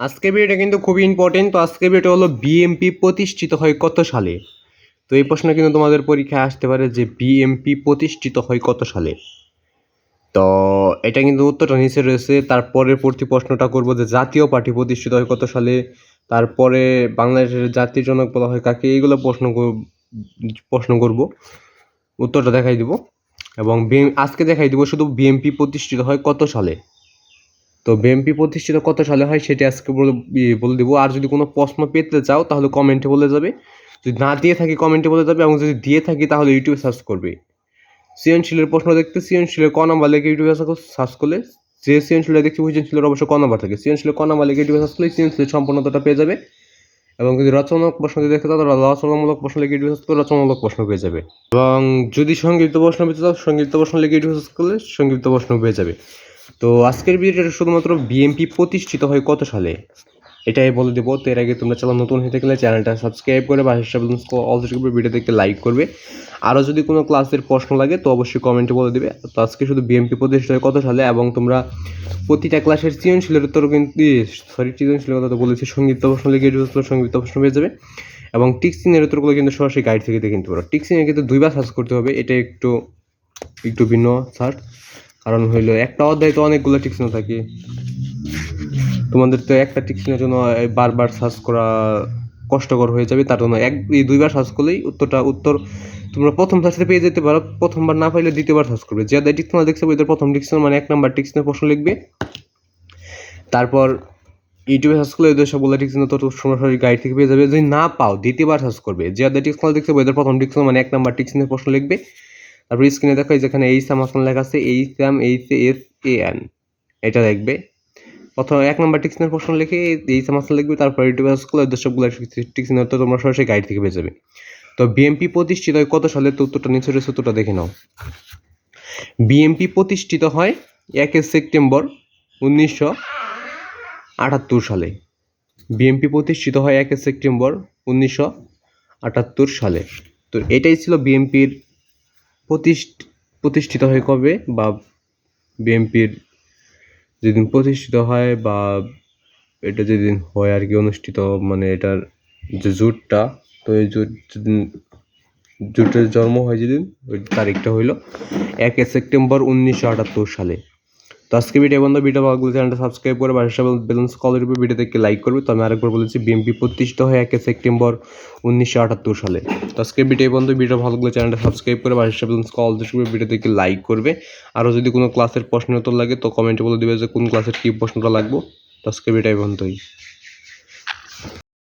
আজকের ভিডিওটা কিন্তু খুবই ইম্পর্টেন্ট তো আজকের ভিডিওটা হলো বিএমপি প্রতিষ্ঠিত হয় কত সালে? তো এই প্রশ্ন কিন্তু তোমাদের পরীক্ষায় আসতে পারে যে বিএমপি প্রতিষ্ঠিত হয় কত সালে? তো এটা কিন্তু উত্তরটা নিচে রয়েছে। তারপরে পরবর্তী প্রশ্নটা করব যে জাতীয় পার্টি প্রতিষ্ঠিত হয় কত সালে? তারপরে বাংলাদেশের জাতির জনক বলা হয় কাকে? এইগুলো প্রশ্ন প্রশ্ন করব। উত্তরটা দেখাই দিব। এবং আজকে দেখাই দিব শুধু বিএমপি প্রতিষ্ঠিত হয় কত সালে? তো বিএমপি প্রতিষ্ঠিত কত সালে হয় সেটি আজকে বলে- দিব। আর যদি কোনো প্রশ্ন পেতে চাও, তাহলে কমেন্টে বলে যাবে। যদি না দিয়ে থাকি, কমেন্টে বলে যাবে। এবং যদি দিয়ে থাকি, তাহলে ইউটিউবে সার্চ করবে। সৃজনশীলের প্রশ্ন দেখতে, সৃজনশীলের ক নাম্বার লেগে ইউটিউবে সার্চ করলে যে সৃজনশীলটা দেখতে সৃজনশীলের অবশ্য ক নাম্বার থাকে। সৃজনশীলের ক নাম্বার লেগে ইউটিউবে সার্চ করলে সৃজনশীলের সম্পূর্ণতাটা পেয়ে যাবে। এবং যদি রচনামূলক প্রশ্ন যদি দেখতে তাহলে রচনামূলক প্রশ্ন লিখে ইউটিউবে সার্চ করলে রচনামূলক প্রশ্ন পেয়ে যাবে। এবং যদি সংক্ষিপ্ত প্রশ্ন পেতে চাও, সংক্ষিপ্ত প্রশ্ন লিখে ইউটিউবে সার্চ করলে সংক্ষিপ্ত প্রশ্ন পেয়ে যাবে। তো আজকের ভিডিওটা শুধুমাত্র বিএমপি প্রতিষ্ঠিত হয় কত সালে? এটাই বলে দেবো। তো এর আগে তোমরা চ্যানেল নতুন হয়ে থাকলে চ্যানেলটা সাবস্ক্রাইব করে বা অলরেডি ভিডিও দেখতে লাইক করবে। আরও যদি কোনো ক্লাসের প্রশ্ন লাগে, তো অবশ্যই কমেন্টে বলে দেবে। তো আজকে শুধু বিএমপি প্রতিষ্ঠিত হয় কত সালে এবং তোমরা প্রতিটা ক্লাসের সৃজনশীলের উত্তর কিন্তু সরি সৃজনশীলের কথা তো বলেছি। সংগীত প্রশ্ন লিখে সংগীত প্রশ্ন পেয়ে যাবে। এবং টিক্সিনের উত্তরগুলো কিন্তু সরাসরি গাইড থেকে দেখে নিতে পারো। টিক্সিনে কিন্তু দুইবার সার্চ করতে হবে। এটা একটু একটু ভিন্ন সার্চ কারণ হইল একটা অধ্যায় তো অনেকগুলো টিকশন থাকে। তোমাদের তো একটা টিকশনের জন্য বারবার সার্চ করা কষ্টকর হয়ে যাবে, তার জন্য এক দুইবার সার্চ করলেই উত্তরটা উত্তর তোমরা প্রথম সার্চে পেয়ে যেতে পারো, প্রথমবার না পাইলে দ্বিতীয়বার সার্চ করবে। যে অধ্যায় টিকশন দেখছে ওইদের প্রথম টিকশন মানে এক নাম্বার টিকশনের প্রশ্ন লিখবে। তারপর ইউটিউবে সার্চ করলে ওদের সবগুলো টিকশন তো সরাসরি গাইড থেকে পেয়ে যাবে। যদি না পাও, দ্বিতীয়বার সার্চ করবে। যে অধ্যায় টিকশন দেখছে ওইদের প্রথম টিকশন মানে এক নাম্বার টিকশনের প্রশ্ন লিখবে। তারপর স্ক্রিনে দেখো এই যেখানে এইচ এম আসন লেখা আছে H M H S A N এটা দেখবে। প্রথম এক নম্বর টিক্সনের প্রশ্ন লিখে এইচ এম আসন লিখবে, তারপর ইউটিউবে স্কুল সবগুলো টিক্সনের তো তোমরা সরাসরি গাইড থেকে পেয়ে যাবে। তো বিএমপি প্রতিষ্ঠিত হয় কত সালে? তো উত্তরটা নিচে রয়েছে, উত্তরটা দেখে নাও। বিএমপি প্রতিষ্ঠিত হয় একে সেপ্টেম্বর উনিশশো আটাত্তর সালে। বিএমপি প্রতিষ্ঠিত হয় একে সেপ্টেম্বর উনিশশো আটাত্তর সালে। তো এটাই ছিল বিএমপির প্রতিষ্ঠিত হয় কবে? বা বিএনপির যেদিন প্রতিষ্ঠিত হয় বা এটা যেদিন হয় আর কি অনুষ্ঠিত মানে এটার যে জোটটা, তো এই জোট যেদিন, জোটের জন্ম হয় যেদিন, ওই তারিখটা হইল একে সেপ্টেম্বর উনিশশো আটাত্তর সালে। তো আজকে ভিডিও বন্ধু ভিডিও ভালো লাগলে চ্যানেলটা সাবস্ক্রাইব করে বাসার সাথে ব্যালেন্স কলের উপর ভিডিও দেখে লাইক করবে। তো আমি আরেকবার বলেছি বিএমপি প্রতিষ্ঠিত হয় একে সেপ্টেম্বর উনিশশো আটাত্তর সালে। তো আজকে ভিডিও বন্ধু ভিডিও ভালো লাগলে চ্যানেলটা সাবস্ক্রাইব করে সাথে ব্যালেন্স কল উপর ভিডিও দেখে লাইক করবে। আরও যদি কোনো ক্লাসের প্রশ্ন উত্তর লাগে, তো কমেন্টে বলে দেবে যে কোন ক্লাসের কী প্রশ্নটা লাগবো। তো আজকে ভিডিও বন্ধুই